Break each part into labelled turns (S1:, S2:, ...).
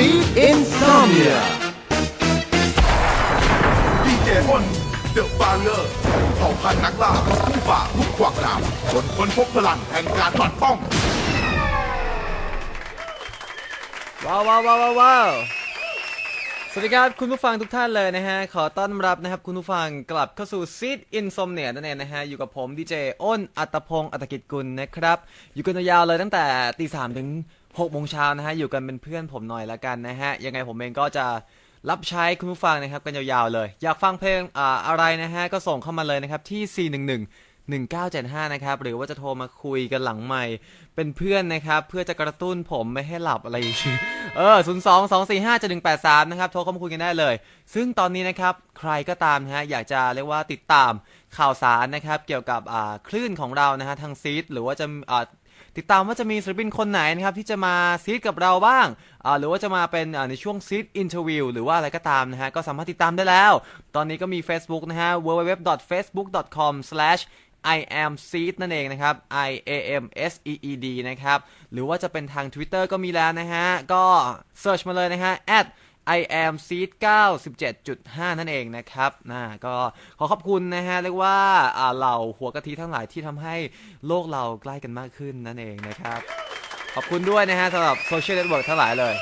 S1: Seed Insomnia
S2: ดีเจอ้นเดอะฟาเลอร์เผ่าพันธุ์นักล่าผู้ฝ่าทุกขวากหนามจนค้นพบพลังแห่งการปัดป้อง
S3: ว้าวว้าวว้าวว้าวว้าวสวัสดีครับคุณผู้ฟังทุกท่านเลยนะฮะ ขอต้อนรับนะครับคุณผู้ฟังกลับเข้าสู่ Seed Insomnia นั่นเองนะฮะ อยู่กับผมดีเจอ้นอัตพงศ์อัตกิจกุลนะครับ อยู่กันยาวๆเลยตั้งแต่ตีสามถึง หกโมงเช้านะฮะอยู่กันเป็นเพื่อนผมหน่อยละกันนะฮะยังไงผมเองก็จะรับใช้คุณผู้ฟังนะครับกันยาวๆเลย อยากฟังเพลงอ่าอะไรนะฮะก็ส่งเข้ามาเลยนะครับที่ 411 1975 นะครับ หรือว่าจะโทรมาคุยกันหลังใหม่ เป็นเพื่อนนะครับ เพื่อจะกระตุ้นผมไม่ให้หลับอะไรอย่างนี้เออ 0 2 2 4 5 1 8 3 นะครับ โทรเข้ามาคุยกันได้เลย ซึ่งตอนนี้นะครับ ใครก็ตามนะฮะ อยากจะเรียกว่าติดตามข่าวสารนะครับ เกี่ยวกับคลื่นของเรานะฮะ ทางซีดหรือว่าจะ ติดตามว่าจะมีศิลปินคนไหนนะครับที่จะมาซีดกับเราบ้างอ่าหรือว่าจะมาเป็นอ่าในช่วงซีดอินเทอร์วิวหรือว่าอะไรก็ตามนะฮะก็สามารถติดตามได้แล้ว ตอนนี้ก็มี Facebook นะฮะ www.facebook.com I am seed นั่นเองนะครับ I A M S E E D นะครับ หรือว่าจะเป็นทาง Twitter ก็มีแล้วนะฮะ ก็เ e ิร์ชมาเลยนะฮะ at I am seed 97.5 นั่นเองนะครับนะก็ขอขอบคุณนะฮะ เรียกว่าอ่าเหล่าหัวกะทิทั้งหลายที่ทำให้โลกเราใกล้กันมากขึ้นนั่นเองนะครับ ขอบคุณด้วยนะฮะสำหรับโซเชียลเน็ตเวิร์กทั้งหลายเลย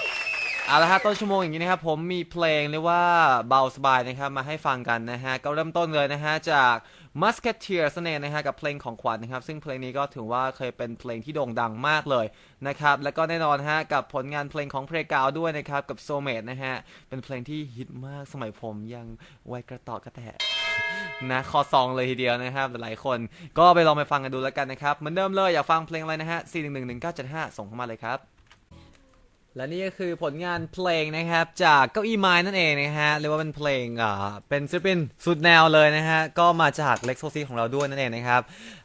S3: เอาละฮะต้นชั่วโมงอย่างนี้นะครับ ผมมีเพลงเรียกว่าเบาสบายนะครับ มาให้ฟังกันนะฮะ ก็เริ่มต้นเลยนะฮะ จาก Musketeers นั่นเองนะฮะกับเพลงของขวัญนะครับ ซึ่งเพลงนี้ก็ถือว่าเคยเป็นเพลงที่โด่งดังมากเลยนะครับ แล้วก็แน่นอนฮะกับผลงานเพลงของเพลงกาวด้วยนะครับ กับ s o m a t e นะฮะ เป็นเพลงที่ฮิตมากสมัยผมยังวัยกระตอกระแตะนะคอซองเลยทีเดียวนะครับหลายคนก็ไปลองไปฟังกันดูแล้วกันนะครับเหมือนเดิมเลยอยากฟังเพลงอะไรนะฮะ4 1 1 1 9 7 5 ส่งเข้ามาเลยครับ และนี่ก็คือผลงานเพลงนะครับ จากเก้าอี้ไม้นั่นเองนะฮะเรียกว่าเป็นเพลงอ่าเป็นศิลปินสุดแนวเลยนะฮะก็มาจากเล็กโซซีของเราด้วยนั่นเองนะครับ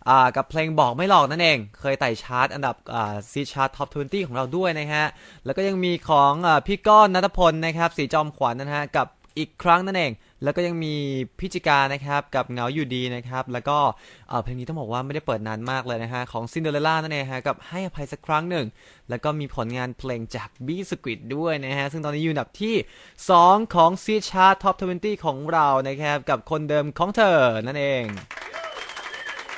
S3: อ่ากับเพลงบอกไม่หลอกนั่นเอง เคยไต่ชาร์ตอันดับอ่าซีชาร์ตท็อป20 ของเราด้วยนะฮะแล้วก็ยังมีของอ่าพี่ก้อนนัทพลนะครับสีจอมขวัญนะฮะกับ อีกครั้งนั่นเอง แล้วก็ยังมีพิจิกานะครับกับเงาอยู่ดีนะครับ แล้วก็เเพลงนี้ต้องบอกว่าไม่ได้เปิดนานมากเลยนะฮะของซินเดอเรลล่านั่นเองฮะกับให้อภัยสักครั้งหนึ่ง แล้วก็มีผลงานเพลงจากบีสควิดด้วยนะฮะซึ่งตอนนี้อยู่อันดับที่ 2 ของซีชาร์ตท็อป20 ของเรานะครับกับคนเดิมของเธอนั่นเอง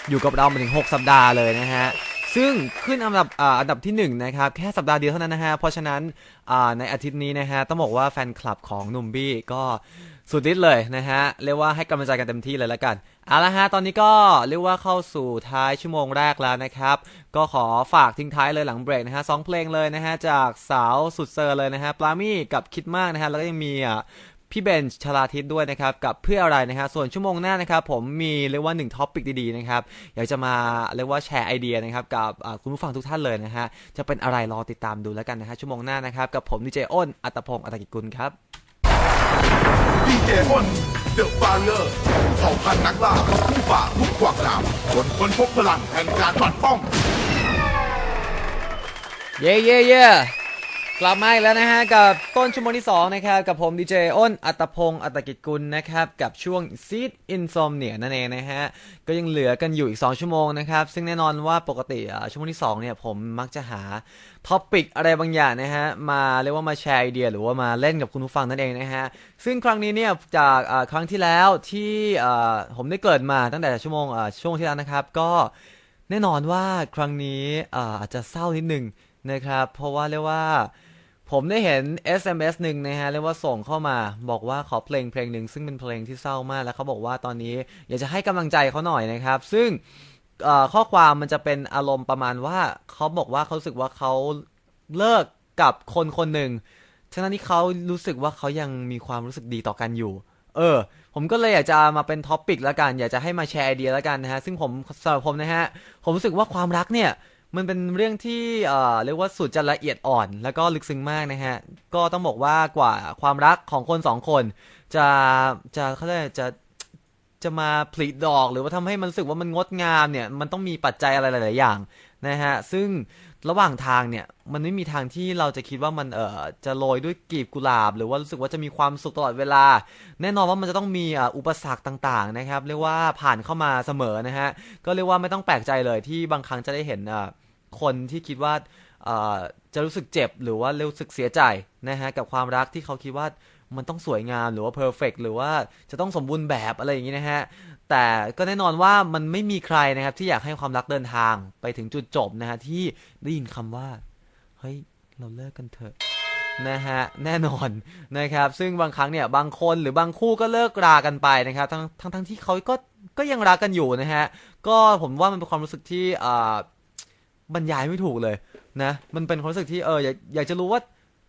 S3: อยู่กับเรามาถึง 6 สัปดาห์เลยนะฮะ ซึ่งขึ้นอันดับอ่าอันดับที่1นะครับแค่สัปดาห์เดียวเท่านั้นนะฮะ เพราะฉะนั้นอ่าในอาทิตย์นี้นะฮะต้องบอกว่าแฟนคลับของหนุ่มบี้ก็สุดฤทธิ์เลยนะฮะ เรียกว่าให้กำลังใจกันเต็มที่เลยแล้วกันเอาละฮะตอนนี้ก็เรียกว่าเข้าสู่ท้ายชั่วโมงแรกแล้วนะครับ ก็ขอฝากทิ้งท้ายเลยหลังเบรกนะฮะสองเพลงเลยนะฮะจากสาวสุดเซอร์เลยนะฮะปลามี่กับคิดมากนะฮะแล้วก็ยังมีอะ พี่เบนช์ชลาทิศด้วยนะครับกับเพื่ออะไรนะฮะส่วนชั่วโมงหน้านะครับผมมีเรียกว่า1ท็อปิกดีๆนะครับอยากจะมาเรียกว่าแชร์ไอเดียนะครับกับอ่าคุณผู้ฟังทุกท่านเลยนะฮะจะเป็นอะไรรอติดตามดูแล้วกันนะฮะชั่วโมงหน้านะครับกับผมดีเจอ้นอัตพงศ์อัตกิจกุลครับ
S2: ดีเจอ้นเดอะฟาเลอร์เผ่าพันธุ์นักล่าผู้ฝ่าทุกขวากหนามจนค้นพบพลังแห่งการปัดป้อง
S3: เย่เย่เย่ กลับมาอีกแล้วนะฮะ กับต้นชั่วโมงที่ 2 นะครับ กับผมดีเจอ้นอัตพงศ์อัตกิจกุลนะครับ กับช่วง Seed Insomnia นั่นเองนะฮะ ก็ยังเหลือกันอยู่อีก 2 ชั่วโมงนะครับ ซึ่งแน่นอนว่าปกติชั่วโมงที่ 2 เนี่ย ผมมักจะหาท็อปิกอะไรบางอย่างนะฮะ มาเรียกว่ามาแชร์ไอเดีย หรือว่ามาเล่นกับคุณผู้ฟังนั่นเองนะฮะ ซึ่งครั้งนี้เนี่ยจากครั้งที่แล้วที่ผมได้เกิดมาตั้งแต่ชั่วโมงช่วงที่แล้วนะครับ ก็แน่นอนว่าครั้งนี้อาจจะเศร้านิดหนึ่งนะครับ เพราะว่าเรียกว่า ผมได้เห็น SMS หนึ่งนะฮะเรียกว่าส่งเข้ามา บอกว่าขอเพลงเพลงหนึ่งซึ่งเป็นเพลงที่เศร้ามาก แล้วเขาบอกว่าตอนนี้อยากจะให้กำลังใจเขาหน่อยนะครับ ซึ่งข้อความมันจะเป็นอารมณ์ประมาณว่าเขาบอกว่าเขารู้สึกว่าเขาเลิกกับคนคนหนึ่งทั้งนั้นที่เขารู้สึกว่าเขายังมีความรู้สึกดีต่อกันอยู่ เออ ผมก็เลยอยากจะมาเป็นท็อปิกแล้วกัน อยากจะให้มาแชร์ไอเดียแล้วกันนะฮะ ซึ่งผมสำหรับผมนะฮะ ผมรู้สึกว่าความรักเนี่ย มันเป็นเรื่องที่เอ่อเรียกว่าสุดจะละเอียดอ่อน แล้วก็ลึกซึ้งมากนะฮะ ก็ต้องบอกว่ากว่าความรักของคนสองคน จะจะเขาเรียกจะจะมาผลิดอกหรือว่าทำให้มันรู้สึกว่ามันงดงามเนี่ยมันต้องมีปัจจัยอะไรหลายๆอย่างนะฮะซึ่งระหว่างทางเนี่ยมันไม่มีทางที่เราจะคิดว่ามันเอ่อจะโรยด้วยกลีบกุหลาบ หรือว่ารู้สึกว่าจะมีความสุขตลอดเวลา แน่นอนว่ามันจะต้องมีอ,อุปสรรคต่างๆนะครับ เรียกว่าผ่านเข้ามาเสมอนะฮะก็เรียกว่าไม่ต้องแปลกใจเลยที่บางครั้งจะได้เห็นอะ คนที่คิดว่าจะรู้สึกเจ็บหรือว่ารู้สึกเสียใจนะฮะกับความรักที่เขาคิดว่ามันต้องสวยงามหรือว่าเพอร์เฟกหรือว่าจะต้องสมบูรณ์แบบอะไรอย่างนี้นะฮะแต่ก็แน่นอนว่ามันไม่มีใครนะครับที่อยากให้ความรักเดินทางไปถึงจุดจบนะฮะที่ได้ยินคำว่าเฮ้ยเราเลิกกันเถอะนะฮะแน่นอนนะครับ ซึ่งบางครั้งเนี่ยบางคนหรือบางคู่ก็เลิกรากันไปนะครับทั้งทั้งทั้งที่เขาก็ก็ยังรักกันอยู่นะฮะก็ผมว่ามันเป็นความรู้สึกที่อ่า บรรยายไม่ถูกเลยนะมันเป็นความรู้สึกที่เอออยากอยากจะรู้ว่า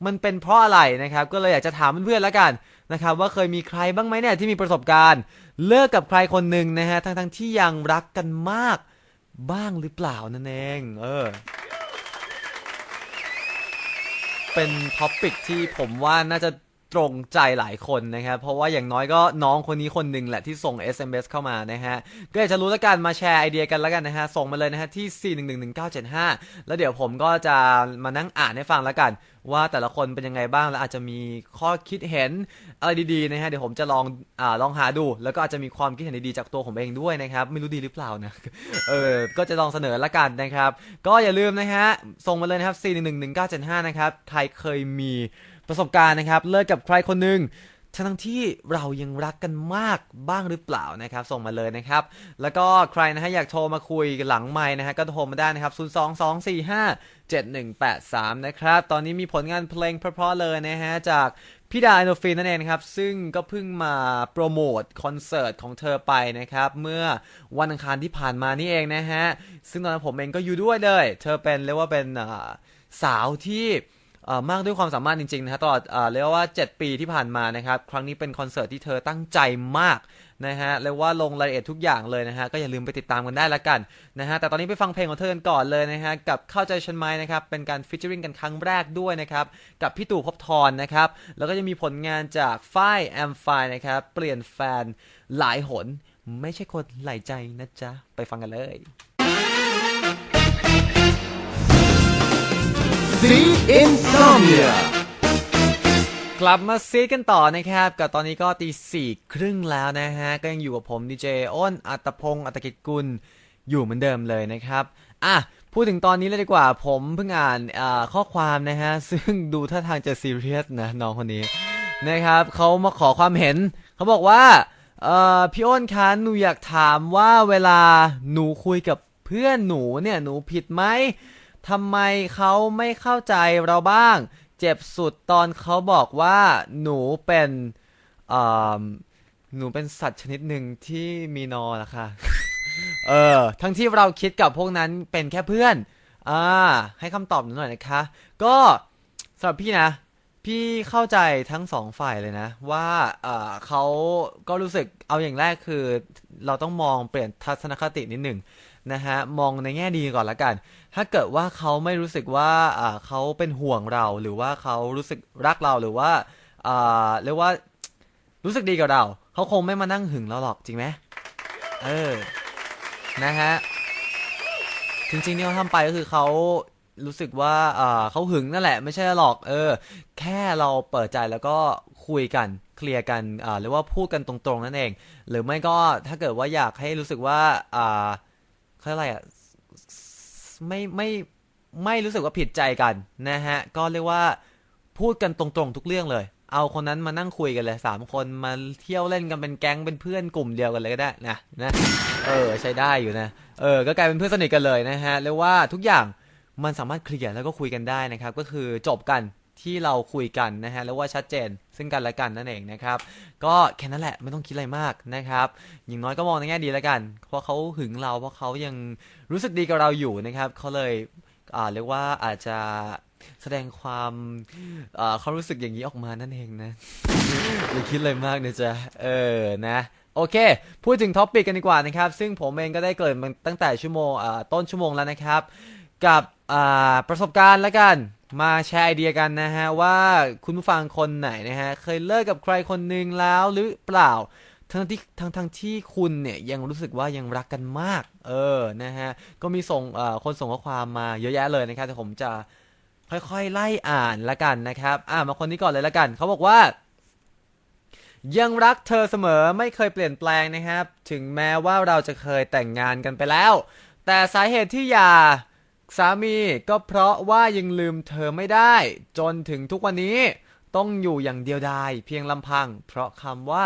S3: มันเป็นเพราะอะไรนะครับ ก็เลยอยากจะถามเพื่อนๆแล้วกันนะครับ ว่าเคยมีใครบ้างไหมเนี่ยที่มีประสบการณ์ เลิกกับใครคนหนึ่งนะฮะทั้งทั้งๆที่ยังรักกันมากบ้างหรือเปล่านั่นเองเออเป็นท็อปิกที่ผมว่าน่าจะ ตรงใจหลายคนนะครับเพราะว่าอย่างน้อยก็น้องคนนี้คนหนึ่งแหละที่ส่ง SMS เข้ามานะฮะก็อยากจะรู้แล้วกันมาแชร์ไอเดียกันแล้วกันนะฮะส่งมาเลยนะฮะที่ 4111975 แล้วเดี๋ยวผมก็จะมานั่งอ่านให้ฟังแล้วกัน ว่าแต่ละคนเป็นยังไงบ้างแล้วอาจจะมีข้อคิดเห็นอะไรดีๆนะฮะเดี๋ยวผมจะลองอ่าลองหาดู แล้วก็อาจจะมีความคิดเห็นดีๆจากตัวผมเองด้วยนะครับไม่รู้ดีหรือเปล่านะเออก็จะลองเสนอละกันนะครับ ก็อย่าลืมนะฮะส่งมาเลยนะครับ4111975นะครับใครเคยมี ประสบการณ์นะครับ เลิกกับใครคนหนึ่งทั้งที่เรายังรักกันมากบ้างหรือเปล่านะครับ ส่งมาเลยนะครับ แล้วก็ใครนะฮะอยากโทรมาคุยหลังไมค์นะฮะก็โทรมาได้นะครับ 02245 7183 นะครับ ตอนนี้มีผลงานเพลงเพราะๆเลยนะฮะ จากพี่ดาอโนฟินนั่นเองครับ ซึ่งก็เพิ่งมาโปรโมทคอนเสิร์ตของเธอไปนะครับ เมื่อวันอังคารที่ผ่านมานี่เองนะฮะ ซึ่งตอนนั้นผมเองก็อยู่ด้วยเลย เธอเป็นเรียกว่าเป็นสาวที่ มากด้วยความสามารถจริงๆนะฮะตลอดเรียกว่า 7 ปีที่ผ่านมานะครับครั้งนี้เป็นคอนเสิร์ตที่เธอตั้งใจมากนะฮะเรียกว่าลงรายละเอียดทุกอย่างเลยนะฮะก็อย่าลืมไปติดตามกันได้ละกันนะฮะแต่ตอนนี้ไปฟังเพลงของเธอกันก่อนเลยนะฮะกับเข้าใจฉันไหมนะครับเป็นการฟิชเจอริงกันครั้งแรกด้วยนะครับกับพี่ตู่พบทรนะครับแล้วก็จะมีผลงานจากฝ้ายแอมไฟนะครับเปลี่ยนแฟนหลายหน ไม่ใช่คนหลายใจนะจ๊ะไปฟังกันเลย
S1: Seed Insomnia
S3: กลับมาซีกันต่อนะครับกับตอนนี้ก็ตีสี่ครึ่งแล้วนะฮะ ก็ยังอยู่กับผมดีเจอ้นอัตพงศ์อัตกิจกุลอยู่เหมือนเดิมเลยนะครับ อะ พูดถึงตอนนี้เลยดีกว่า ผมเพิ่งอ่านข้อความนะฮะ ซึ่งดูท่าทางจะซีเรียสนะน้องคนนี้นะครับเขามาขอความเห็น เขาบอกว่าพี่อ้นคะหนูอยากถามว่าเวลาหนูคุยกับเพื่อนหนูเนี่ยหนูผิดไหม ทำไมเขาไม่เข้าใจเราบ้าง เจ็บสุดตอนเขาบอกว่าหนูเป็นหนูเป็นสัตว์ชนิดหนึ่งที่มีนอละค่ะ เออ ทั้งที่เราคิดกับพวกนั้นเป็นแค่เพื่อน อ่า ให้คำตอบหนูหน่อยนะคะ ก็สำหรับพี่นะ พี่เข้าใจทั้งสองฝ่ายเลยนะ ว่าเออเขาก็รู้สึกเอาอย่างแรกคือ เราต้องมองเปลี่ยนทัศนคตินิดหนึ่งนะฮะมองในแง่ดีก่อนละกัน ถ้าเกิดว่าเขาไม่รู้สึกว่าอ่าเขาเป็นห่วงเรา หรือว่าเขารู้สึกรักเราหรือว่าอ่าเรียกว่ารู้สึกดีกับเรา เขาคงไม่มานั่งหึงเราหรอกจริงไหมเออนะฮะจริงๆที่เขาทำไปก็คือเขา รู้สึกว่าเขาหึงนั่นแหละไม่ใช่หรอกเออ แค่เราเปิดใจแล้วก็คุยกันเคลียร์กันหรือว่าพูดกันตรงๆนั่นเอง หรือไม่ก็ถ้าเกิดว่าอยากให้รู้สึกว่าอ่าเขาเรียกอะไรอะไม่ไม่ไม่รู้สึกว่าผิดใจกันนะฮะก็เรียกว่าพูดกันตรงๆทุกเรื่องเลย เอาคนนั้นมานั่งคุยกันเลยสามคนมาเที่ยวเล่นกันเป็นแก๊งเป็นเพื่อนกลุ่มเดียวกันเลยก็ได้นะนะเออใช้ได้อยู่นะเออก็กลายเป็นเพื่อนสนิทกันเลยนะฮะเรียกว่าทุกอย่าง มันสามารถเคลียร์แล้วก็คุยกันได้นะครับ ก็คือจบกันที่เราคุยกันนะฮะแล้วว่าชัดเจนซึ่งกันและกันนั่นเองนะครับ ก็แค่นั้นแหละไม่ต้องคิดอะไรมากนะครับอย่างน้อยก็มองในแง่ดีแล้วกัน เพราะเขาหึงเราเพราะเขายังรู้สึกดีกับเราอยู่นะครับเขาเลยอ่าเรียกว่าอาจจะแสดงความอ่าเขารู้สึกอย่างนี้ออกมานั่นเองนะอย่าคิดเลยมากนะจ๊ะเออนะโอเค พูดถึงท็อปปิกกันดีกว่านะครับ ซึ่งผมเองก็ได้เกริดตั้งแต่ชั่วโมงอ่ต้นชั่วโมงแล้วนะครับ กับ ประสบการณ์แล้วกันมาแชร์ไอเดียกันนะฮะ ว่าคุณผู้ฟังคนไหนนะฮะ เคยเลิกกับใครคนหนึ่งแล้วหรือเปล่า ทั้งที่ทั้งทั้งที่คุณเนี่ยยังรู้สึกว่ายังรักกันมาก เออนะฮะ ก็มีส่งคนส่งข้อความมาเยอะแยะเลยนะครับแต่ผมจะค่อยๆไล่อ่านละกันนะครับ อ่ามาคนนี้ก่อนเลยละกัน เขาบอกว่า ยังรักเธอเสมอไม่เคยเปลี่ยนแปลงนะครับ ถึงแม้ว่าเราจะเคยแต่งงานกันไปแล้ว แต่สาเหตุที่หย่า สามีก็เพราะว่ายังลืมเธอไม่ได้ จนถึงทุกวันนี้ต้องอยู่อย่างเดียวดายเพียงลำพัง เพราะคำว่า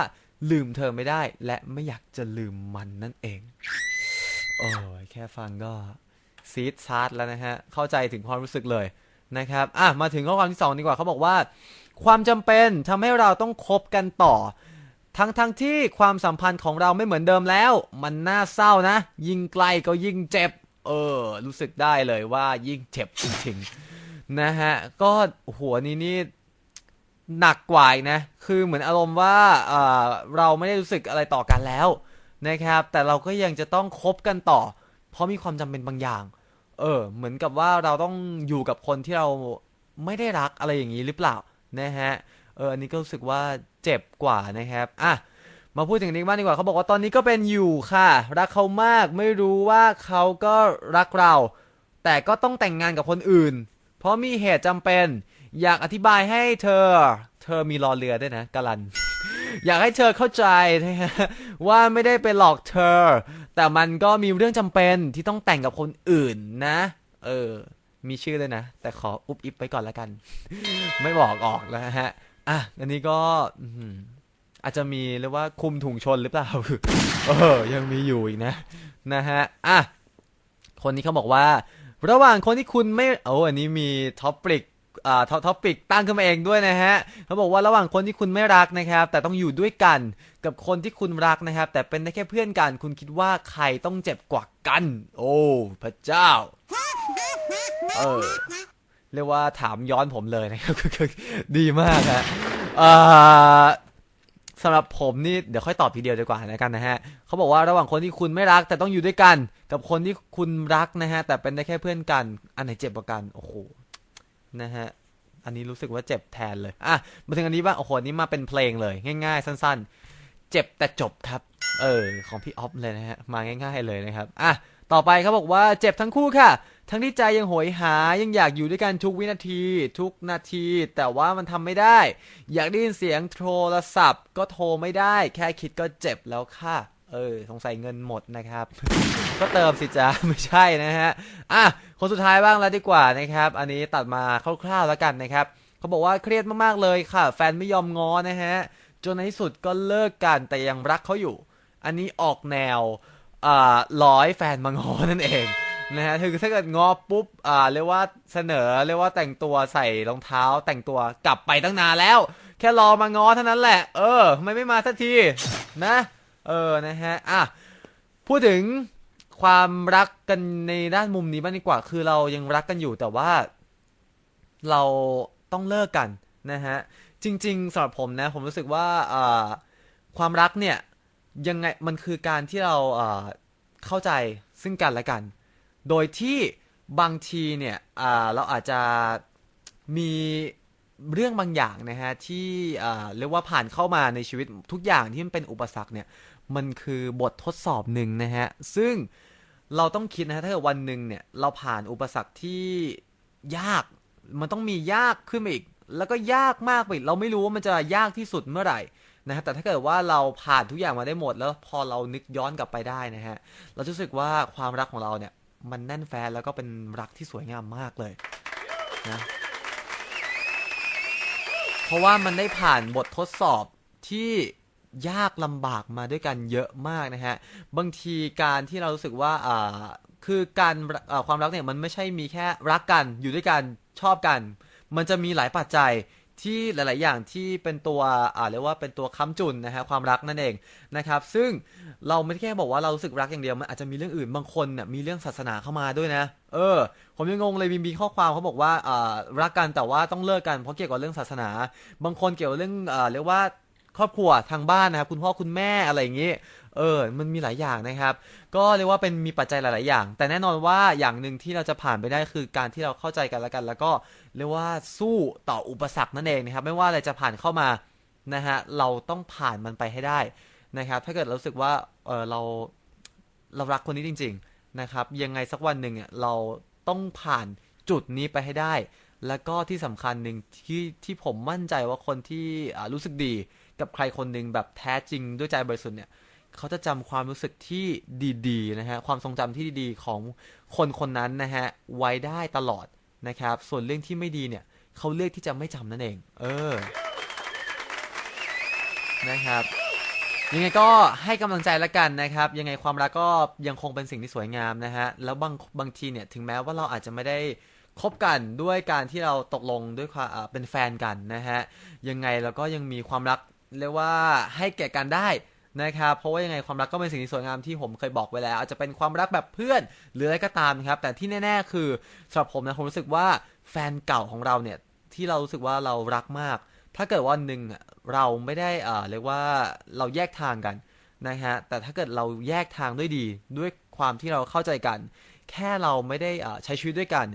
S3: ลืมเธอไม่ได้ และไม่อยากจะลืมมันนั่นเอง โอ้ยแค่ฟังก็ซีดซาร์ดแล้วนะฮะ เข้าใจถึงความรู้สึกเลยนะครับ อะ มาถึงข้อความที่ 2 ดีกว่าเขาบอกว่า ความจำเป็นทำให้เราต้องคบกันต่อ ทั้งทั้งที่ความสัมพันธ์ของเราไม่เหมือนเดิมแล้ว มันน่าเศร้านะ ยิ่งใกล้ก็ยิ่งเจ็บ เออ รู้สึกได้เลยว่ายิ่งเจ็บจริงๆนะฮะ ก็หัวนี้นี่หนักกว่าอีกนะ คือเหมือนอารมณ์ว่าเออเราไม่ได้รู้สึกอะไรต่อกันแล้วนะครับ แต่เราก็ยังจะต้องคบกันต่อ เพราะมีความจำเป็นบางอย่าง เออ เหมือนกับว่าเราต้องอยู่กับคนที่เราไม่ได้รักอะไรอย่างนี้หรือเปล่านะฮะ เอออันนี้ก็รู้สึกว่าเจ็บกว่านะครับ อะ มาพูดถึงนี้บ้างดีกว่าเขาบอกว่าตอนนี้ก็เป็นอยู่ค่ะ รักเขามากไม่รู้ว่าเขาก็รักเรา แต่ก็ต้องแต่งงานกับคนอื่น เพราะมีเหตุจำเป็น อยากอธิบายให้เธอ เธอมีรอเรือด้วยนะกาลัน อยากให้เธอเข้าใจนะฮะว่าไม่ได้ไปหลอกเธอ แต่มันก็มีเรื่องจำเป็นที่ต้องแต่งกับคนอื่นนะ เออ มีชื่อเลยนะ แต่ขออุบอิบไปก่อนล้วกัน ไม่บอกออกแล้วฮะอะอันนี้ก็อื อาจจะมีเรียกว่าคุมถุงชนหรือเปล่าเออยังมีอยู่อีกนะนะฮะอะคนนี้เขาบอกว่า ระหว่างคนที่คุณไม่โอ้อันนี้มีท็อปปิกอ่าท็อปปิกตั้งขึ้นมาเองด้วยนะฮะเขาบอกว่าระหว่างคนที่คุณไม่รักนะครับ แต่ต้องอยู่ด้วยกันกับคนที่คุณรักนะครับ แต่เป็นได้แค่เพื่อนกันคุณคิดว่าใครต้องเจ็บกว่ากัน โอ้พระเจ้าเออเรียกว่าถามย้อนผมเลยนะครับดีมากฮะอ่า สำหรับผมนี่เดี๋ยวค่อยตอบทีเดียวดีกว่านะกันนะฮะเขาบอกว่าระหว่างคนที่คุณไม่รักแต่ต้องอยู่ด้วยกัน กับคนที่คุณรักนะฮะ แต่เป็นได้แค่เพื่อนกัน อันไหนเจ็บกว่ากันโอ้โหนะฮะอันนี้รู้สึกว่าเจ็บแทนเลยอะมาถึงอันนี้บ้างโอ้โหนนี้มาเป็นเพลงเลย ง่าย ๆ สั้น ๆ เจ็บแต่จบครับเออของพี่ออฟเลยนะฮะมาง่าย ๆเลยนะครับอะต่อไปเขาบอกว่าเจ็บทั้งคู่ค่ะ ทั้งที่ใจยังโหยหายังอยากอยู่ด้วยกันทุกวินาที ทุกนาที แต่ว่ามันทำไม่ได้ อยากได้ยินเสียงโทรศัพท์ ก็โทรไม่ได้ แค่คิดก็เจ็บแล้วค่ะ เออ สงสัยเงินหมดนะครับ ก็เติมสิจ้าไม่ใช่นะฮะ อะ คนสุดท้ายบ้างแล้วดีกว่านะครับ อันนี้ตัดมาคร่าวๆแล้วกันนะครับ เขาบอกว่าเครียดมากๆเลยค่ะ แฟนไม่ยอมง้อนะฮะ จนในที่สุดก็เลิกกันแต่ยังรักเขาอยู่ อันนี้ออกแนวอ่าร้อยแฟนมางอนั่นเอง นะฮะคือถ้าเกิดงอปุ๊บอ่าเรียกว่าเสนอเรียกว่าแต่งตัวใส่รองเท้าแต่งตัวกลับไปตั้งนานแล้ว แค่รอมางอเท่านั้นแหละ เออทำไมไม่มาสักทีนะ เออนะฮะอะพูดถึงความรักกันในด้านมุมนี้บ้างดีกว่า คือเรายังรักกันอยู่แต่ว่า เราต้องเลิกกันนะฮะจริงๆสำหรับผมนะ ผมรู้สึกว่าอ่าความรักเนี่ยยังไงมันคือการที่เราอ่าเข้าใจซึ่งกันและกัน โดยที่บางทีเนี่ยเราอาจจะมีเรื่องบางอย่างนะฮะที่เรียกว่าผ่านเข้ามาในชีวิตทุกอย่างที่มันเป็นอุปสรรคเนี่ยมันคือบททดสอบหนึ่งนะฮะซึ่งเราต้องคิดนะฮะถ้าเกิดวันหนึ่งเนี่ยเราผ่านอุปสรรคที่ยากมันต้องมียากขึ้นมาอีก แล้วก็ยากมากไปเราไม่รู้ว่ามันจะยากที่สุดเมื่อไหร่นะฮะแต่ถ้าเกิดว่าเราผ่านทุกอย่างมาได้หมด แล้วพอเรานึกย้อนกลับไปได้นะฮะเราจะรู้สึกว่าความรักของเราเนี่ย มันแน่นแฟนแล้วก็เป็นรักที่สวยงามมากเลยนะ เพราะว่ามันได้ผ่านบททดสอบที่ยากลำบากมาด้วยกันเยอะมากนะฮะ บางทีการที่เรารู้สึกว่าอ่าคือการความรักเนี่ยมันไม่ใช่มีแค่รักกันอยู่ด้วยกันชอบกัน มันจะมีหลายปัจจัย ที่หลาย ๆ อย่างที่เป็นตัวอ่าเรียกว่าเป็นตัวค้ำจุนนะฮะความรักนั่นเองนะครับ ซึ่งเราไม่ได้แค่บอกว่าเรารู้สึกรักอย่างเดียวมันอาจจะมีเรื่องอื่นบางคนเนี่ยมีเรื่องศาสนาเข้ามาด้วยนะ เออ ผมยังงงเลยมีมีข้อความเขาบอกว่าอ่ารักกันแต่ว่าต้องเลิกกันเพราะเกี่ยวกับเรื่องศาสนา บางคนเกี่ยวกับเรื่องอ่าเรียกว่า ครอบครัวทางบ้านนะครับคุณพ่อคุณแม่อะไรอย่างนี้เออ มันมีหลายอย่างนะครับ ก็เรียกว่าเป็นมีปัจจัยหลาย ๆ อย่าง แต่แน่นอนว่าอย่างหนึ่งที่เราจะผ่านไปได้คือการที่เราเข้าใจกันและกัน แล้วก็เรียกว่าสู้ต่ออุปสรรคนั่นเองนะครับ ไม่ว่าอะไรจะผ่านเข้ามานะฮะ เราต้องผ่านมันไปให้ได้นะครับ ถ้าเกิดเราสึกว่า เออเราเรารักคนนี้จริง ๆ นะครับ ยังไงสักวันหนึ่งอะเราต้องผ่านจุดนี้ไปให้ได้ แล้วก็ที่สำคัญหนึ่งที่ที่ผมมั่นใจว่าคนที่รู้สึกดี กับใครคนหนึ่งแบบแท้จริงด้วยใจบริสุทธิ์เนี่ยเขาจะจำความรู้สึกที่ดีๆนะฮะความทรงจำที่ดีๆของคนคนนั้นนะฮะไว้ได้ตลอดนะครับ ส่วนเรื่องที่ไม่ดีเนี่ยเขาเลือกที่จะไม่จำนั่นเอง เออนะครับยังไงก็ให้กำลังใจละกันนะครับ ยังไงความรักก็ยังคงเป็นสิ่งที่สวยงามนะฮะแล้วบางบางทีเนี่ยถึงแม้ว่าเราอาจจะไม่ได้คบกันด้วยการที่เราตกลงด้วยความเป็นแฟนกันนะฮะยังไงเราก็ยังมีความรัก เรียกว่าให้แก่กันได้นะครับเพราะว่ายังไงความรักก็เป็นสิ่งที่สวยงามที่ผมเคยบอกไว้แล้ว อาจจะเป็นความรักแบบเพื่อนหรืออะไรก็ตามครับ แต่ที่แน่ ๆ คือสำหรับผมนะผมรู้สึกว่าแฟนเก่าของเราเนี่ยที่เรารู้สึกว่าเรารักมาก ถ้าเกิดวันหนึ่งเราไม่ได้เอ่อเรียกว่าเราแยกทางกันนะฮะแต่ถ้าเกิดเราแยกทางด้วยดีด้วยความที่เราเข้าใจกัน แค่เราไม่ได้อ่อใช้ชีวิตด้วยกัน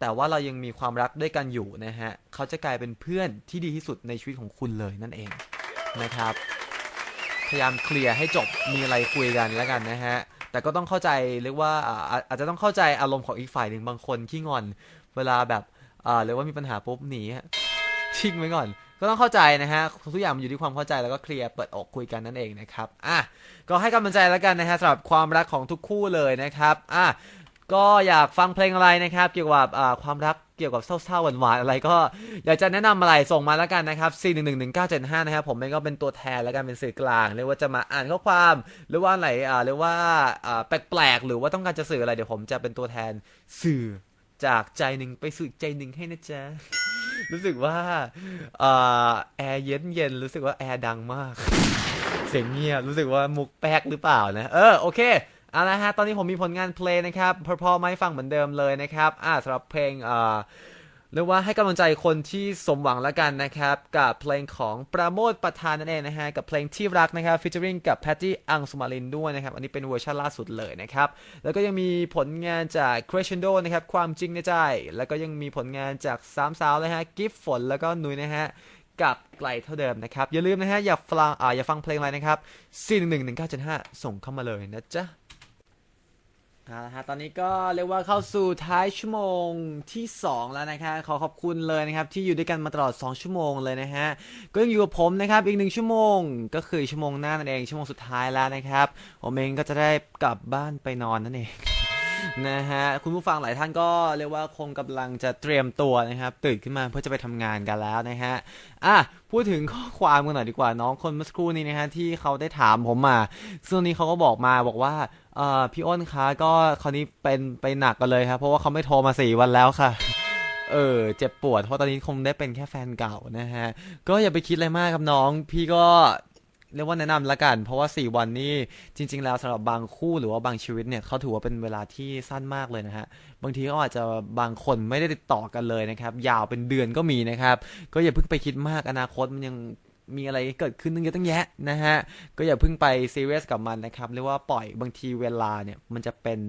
S3: แต่ว่าเรายังมีความรักด้วยกันอยู่นะฮะเขาจะกลายเป็นเพื่อนที่ดีที่สุดในชีวิตของคุณเลยนั่นเอง นะครับ พยายามเคลียร์ให้จบมีอะไรคุยกันแล้วกันนะฮะแต่ก็ต้องเข้าใจเรียกว่าอ่าอาจจะต้องเข้าใจอารมณ์ของอีกฝ่ายหนึ่งบางคนขี้งอน เวลาแบบอ่าเรียกว่ามีปัญหาปุ๊บหนีฮะทิ้งไว้ก่อน ก็ต้องเข้าใจนะฮะทุกอย่างมันอยู่ที่ความเข้าใจแล้วก็เคลียร์เปิดอกคุยกันนั่นเองนะครับอะก็ให้กำลังใจแล้วกันนะฮะสำหรับความรักของทุกคู่เลยนะครับอะ ก็อยากฟังเพลงอะไรนะครับ เกี่ยวกับความรักเกี่ยวกับเศร้าๆหวานๆอะไรก็อยากจะแนะนำอะไรส่งมาแล้วกันนะครับ 4 1 1 1 9 7 5 นะครับผมเองก็เป็นตัวแทนแล้วกันเป็นสื่อกลางเรียกว่าจะมาอ่านข้อความ หรือว่าอะไรอ่าเรียกว่าแปลกๆหรือว่าต้องการจะสื่ออะไรเดี๋ยวผมจะเป็นตัวแทนสื่อจากใจหนึ่งไปสู่ใจหนึ่งให้นะจ๊ะรู้สึกว่าอแอร์เย็นเย็นๆรู้สึกว่าแอร์ดังมาก เสียงเงียบรู้สึกว่ามุกแป๊กหรือเปล่านะ เออโอเค เอาละฮะ ตอนนี้ผมมีผลงานเพลงนะครับเพอๆมาให้ฟังเหมือนเดิมเลยนะครับ อ่าสำหรับเพลงเอ่อเรียกว่าให้กำลังใจคนที่สมหวังแล้วกันนะครับ กับเพลงของประโมทประธานนั่นเองนะฮะ กับเพลงที่รักนะครับฟิชเชอริงกับแพตตี้อังสุมารินด้วยนะครับ อันนี้เป็นเวอร์ชันล่าสุดเลยนะครับ แล้วก็ยังมีผลงานจาก Crescendo นะครับ ความจริงในใจ แล้วก็ยังมีผลงานจากสามสาวเลยฮะกิฟฝนแล้วก็นุ้ยนะฮะกับไกลเท่าเดิมนะครับ อย่าลืมนะฮะอย่าฟังอ่าอย่าฟังเพลงอะไรนะครับ4 1 1 1 9 7 5ส่งเข้ามาเลยนะจ๊ะ เอาละฮะตอนนี้ก็เรียกว่าเข้าสู่ท้ายชั่วโมงที่ 2 แล้วนะคะขอขอบคุณเลยนะครับที่อยู่ด้วยกันมาตลอด 2 ชั่วโมงเลยนะฮะก็ยังอยู่กับผมนะครับอีกหนึ่งชั่วโมง ก็คือชั่วโมงหน้านั่นเองชั่วโมงสุดท้ายแล้วนะครับผมเองก็จะได้กลับบ้านไปนอนนั่นเอง นะฮะคุณผู้ฟังหลายท่านก็เรียกว่าคงกำลังจะเตรียมตัวนะครับ ตื่นขึ้นมาเพื่อจะไปทำงานกันแล้วนะฮะอะพูดถึงข้อความกันหน่อยดีกว่าน้องคนเมื่อสักครู่นี้นะฮะที่เขาได้ถามผมมาซึ่งนนี้เขาก็บอกมาบอกว่าเอ่อพี่อ้นคะก็คราวนี้เป็นไปหนักกันเลยครับเพราะว่าเขาไม่โทรมาสี่วันแล้วค่ะเออเจ็บปวดเพราะตอนนี้คงได้เป็นแค่แฟนเก่านะฮะ ก็อย่าไปคิดอะไรมากครับน้อง พี่ก็ เรียกว่าแนะนำละกัน เพราะว่า 4 วันนี่จริง ๆ แล้วสำหรับบางคู่หรือว่าบางชีวิตเนี่ยเขาถือว่าเป็นเวลาที่สั้นมากเลยนะฮะบางทีเขาอาจจะบางคนไม่ได้ติดต่อกันเลยนะครับ ยาวเป็นเดือนก็มีนะครับ ก็อย่าเพิ่งไปคิดมากอนาคตมันยังมีอะไรเกิดขึ้นตั้งเยอะตั้งแยะนะฮะก็อย่าเพิ่งไปซีเรียสกับมันนะครับเรียกว่าปล่อยบางทีเวลาเนี่ยมันจะเป็น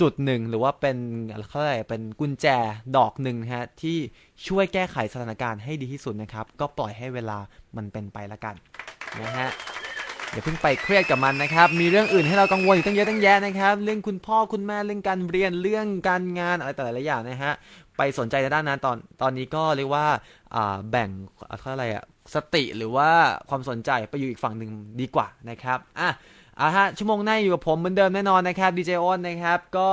S3: จุดหนึ่งหรือว่าเป็นเขาเรียกเป็นกุญแจดอกหนึ่งนะฮะที่ช่วยแก้ไขสถานการณ์ให้ดีที่สุดนะครับ ก็ปล่อยให้เวลามันเป็นไปละกัน นะฮะอย่าเพิ่งไปเครียดกับมันนะครับ มีเรื่องอื่นให้เรากังวลอยู่ตั้งเยอะตั้งแยะนะครับ เรื่องคุณพ่อคุณแม่เรื่องการเรียนเรื่องการงานอะไรแต่ละอย่างนะฮะ ไปสนใจในด้านนั้นตอนตอนนี้ก็เรียกว่าอ่าแบ่งเขาอะไรอะสติหรือว่าความสนใจไปอยู่อีกฝั่งหนึ่งดีกว่านะครับอะอะฮะชั่วโมงหน้าอยู่กับผมเหมือนเดิมแน่นอนนะครับดีเจอ้นนะครับ ก็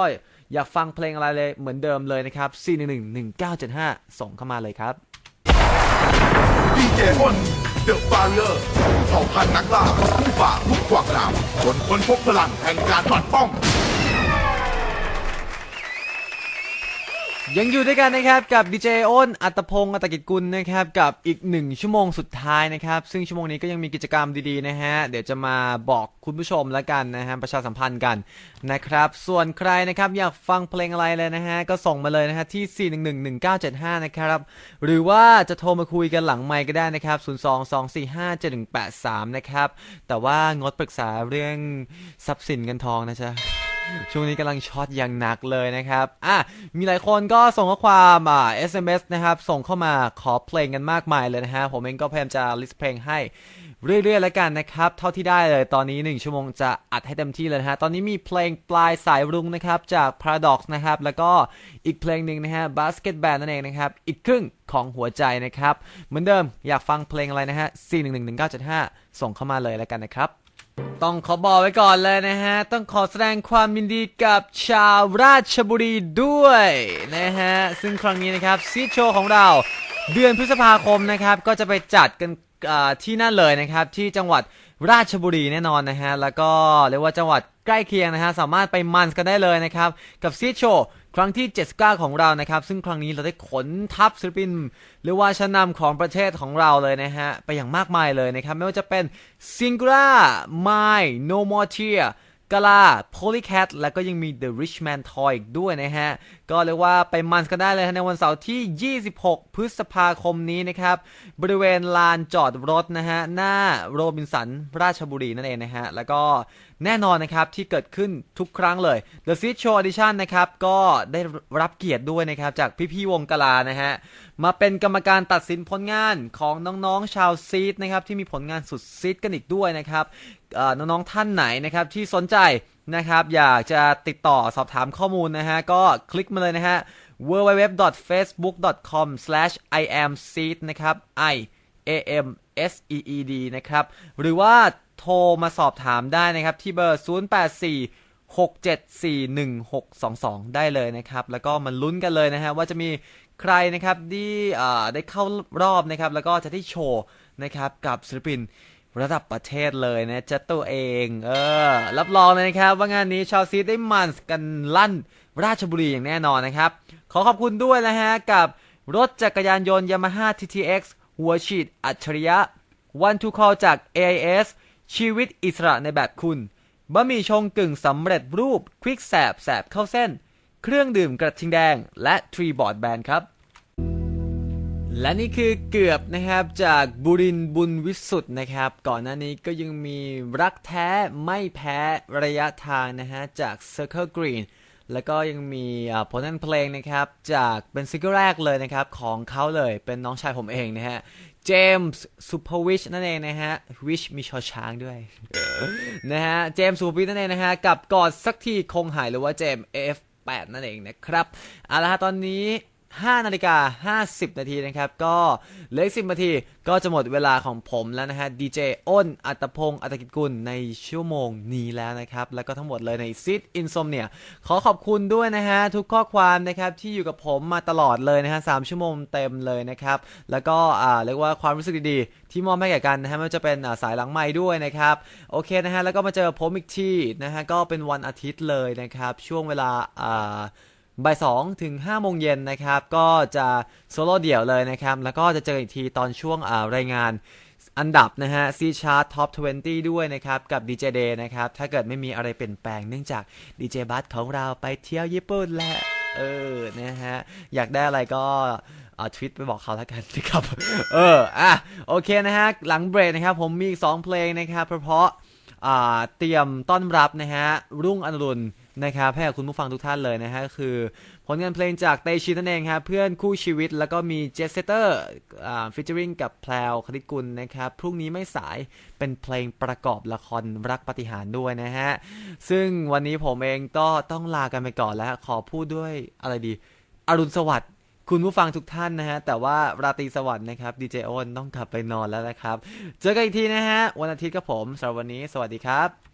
S3: อยากฟังเพลงอะไรเลยเหมือนเดิมเลยนะครับ4 1 1 1 9 7 5 ส่งเข้ามาเลยครับ
S2: ดีเจอ้น เดอะฟาเลอร์เผ่าพันธุ์นักล่าผู้ฝ่าทุกขวากหนามจนคนพบพลังแห่งการปัดป้อง
S3: ยังอยู่ด้วยกันนะครับกับดีเจอ้นอัตพงศ์อัตกิจกุลนะครับกับอีกหนึ่งชั่วโมงสุดท้ายนะครับซึ่งชั่วโมงนี้ก็ยังมีกิจกรรมดีๆนะฮะเดี๋ยวจะมาบอกคุณผู้ชมแล้วกันนะฮะประชาสัมพันธ์กันนะครับส่วนใครนะครับอยากฟังเพลงอะไรเลยนะฮะก็ส่งมาเลยนะฮะที่ 4111975 นะครับหรือว่าจะโทรมาคุยกันหลังไมค์ก็ได้นะครับ022457183 นะครับแต่ว่างดปรึกษาเรื่องทรัพย์สินเงินทองนะจ๊ะ ช่วงนี้กำลังช็อตอย่างหนักเลยนะครับ อะ มีหลายคนก็ส่งข้อความอ่า SMS นะครับ ส่งเข้ามาขอเพลงกันมากมายเลยนะฮะ ผมเองก็พยายามจะลิสต์เพลงให้เรื่อยๆแล้วกันนะครับ เท่าที่ได้เลยตอนนี้ 1 ชั่วโมงจะอัดให้เต็มที่เลยนะฮะ ตอนนี้มีเพลงปลายสายรุ้งนะครับ จาก Paradox นะครับ แล้วก็อีกเพลงหนึ่งนะฮะ Basket Band นั่นเองนะครับ อีกครึ่งของหัวใจนะครับ เหมือนเดิมอยากฟังเพลงอะไรนะฮะ4111975 ส่งเข้ามาเลยแล้วกันนะครับ ต้องขอบอกไว้ก่อนเลยนะฮะ ต้องขอแสดงความยินดีกับชาวราชบุรีด้วยนะฮะ ซึ่งครั้งนี้นะครับซีโชว์ของเราเดือนพฤษภาคมนะครับ ก็จะไปจัดกันที่นั่นเลยนะครับ ที่จังหวัดราชบุรีแน่นอนนะฮะ แล้วก็เรียกว่าจังหวัดใกล้เคียงนะฮะ สามารถไปมันกันได้เลยนะครับ กับซีโชว์ ครั้งที่ 79 ของเรานะครับ ซึ่งครั้งนี้เราได้ขนทัพศิลปิน หรือว่าชั้นนำของประเทศของเราเลยนะฮะ ไปอย่างมากมายเลยนะครับ ไม่ว่าจะเป็น Singula My No More Tear กาลา Polycat แล้วก็ยังมี The Richman Toy อีกด้วยนะฮะ ก็เรียกว่าไปมันกันได้เลยในวันเสาร์ที่ 26 พฤษภาคมนี้นะครับ บริเวณลานจอดรถนะฮะ หน้าโรบินสันราชบุรีนั่นเองนะฮะ แล้วก็ แน่นอนนะครับที่เกิดขึ้นทุกครั้งเลย The Seed Show Edition นะครับก็ได้รับเกียรติด้วยนะครับจากพี่ๆวงกลานะฮะมาเป็นกรรมการตัดสินผลงานของน้องๆชาวซีดนะครับที่มีผลงานสุดซีดกันอีกด้วยนะครับน้องๆท่านไหนนะครับที่สนใจนะครับอยากจะติดต่อสอบถามข้อมูลนะฮะก็คลิกมาเลยนะฮะ www.facebook.com/iamseed นะครับ i a m s e e d นะครับหรือว่า โทรมาสอบถามได้นะครับ ที่เบอร์ 0846741622 ได้เลยนะครับ แล้วก็มาลุ้นกันเลยนะฮะว่าจะมีใครนะครับที่ได้เข้ารอบนะครับ แล้วก็จะได้โชว์นะครับกับศิลปินระดับประเทศเลยนะจะตัวเอง เออ รับรองเลยนะครับ ว่างานนี้ชาวซีดได้มันกันลั่นราชบุรีอย่างแน่นอนนะครับ ขอขอบคุณด้วยนะฮะ กับรถจักรยานยนต์ Yamaha TTX หัวฉีดอัจฉริยะ One to Call จาก AIS ชีวิตอิสระในแบบคุณบะหมี่ชงกึ่งสำเร็จรูป ควิกแสบแสบเข้าเส้น เครื่องดื่มกระทิงแดง และทรีบอร์ดแบนครับ และนี่คือเกือบนะครับจากบุรินบุญวิสุทธ์นะครับ ก่อนหน้านี้ก็ยังมีรักแท้ไม่แพ้ระยะทางนะฮะจาก Circle Green แล้วก็ยังมีผลงานเพลงนะครับ จากเป็นซิงเกิลแรกเลยนะครับ ของเขาเลยเป็นน้องชายผมเองนะฮะ จมส์สุภวิชนั่นเองนะฮะวิชมีชอช้างด้วยนะฮะเจมส์สุภวิชนั่นเองนะฮะกับกอดสักทีคงหายหรือว่าเจมส์ F8 นั่นเองนะครับเอาละฮะตอนนี้ 5นาฬิกา50 นาทีนะครับ ก็เหลือ10นาทีก็จะหมดเวลาของผมแล้วนะฮะดีเจอ้น อัตพงศ์อัตกิจกุลในชั่วโมงนี้แล้วนะครับ แล้วก็ทั้งหมดเลยในซิดอิน o m เนี่ยขอขอบคุณด้วยนะฮะ ทุกข้อความนะครับ ที่อยู่กับผมมาตลอดเลยนะฮะ3ชั่วโมงเต็มเลยนะครับ แล้วก็อ่าเรียกว่าความรู้สึกดีๆ ที่มอบให้แก่กันนะฮะไม่ว่าจะเป็นสายหลังไม้ด้วยนะครับ โอเคนะฮะแล้วก็มาเจอผมอีกทีนะฮะก็เป็นวันอาทิตย์เลยนะครับ ช่วงเวลาอ่า บ่ายสองถึงห้าโมงเย็นนะครับ ก็จะโซโล่เดี่ยวเลยนะครับ แล้วก็จะเจออีกทีตอนช่วงรายงานอันดับนะฮะ C Chart Top 20 ด้วยนะครับ กับ DJ Day นะครับ ถ้าเกิดไม่มีอะไรเปลี่ยนแปลงเนื่องจาก DJ บัสของเราไปเที่ยวญี่ปุ่นแหละเออ นะฮะ อยากได้อะไรก็เอาทวิตไปบอกเขาแล้วกันนะครับ เออ อะ โอเคนะฮะ หลังเบรกนะครับ ผมมีอีกสองเพลงนะครับ เพราะอ่าเตรียมต้อนรับนะฮะ รุ่งอรุณ นะครับให้กับคุณผู้ฟังทุกท่านเลยนะฮะคือผลงานเพลงจากเตชินั่นเองครับเพื่อนคู่ชีวิตแล้วก็มีเจสเตอร์อ่าฟิชเจอริงกับแพลวคณิตกุลนะครับพรุ่งนี้ไม่สายเป็นเพลงประกอบละครรักปฏิหารด้วยนะฮะซึ่งวันนี้ผมเองก็ต้องลากันไปก่อนแล้วขอพูดด้วยอะไรดี อรุณสวัสดิ์คุณผู้ฟังทุกท่านนะฮะ แต่ว่าราตรีสวัสดิ์นะครับดีเจโอนต้องกลับไปนอนแล้วนะครับ เจอกันอีกทีนะฮะ วันอาทิตย์กับผมสำหรับวันนี้ สวัสดีครับ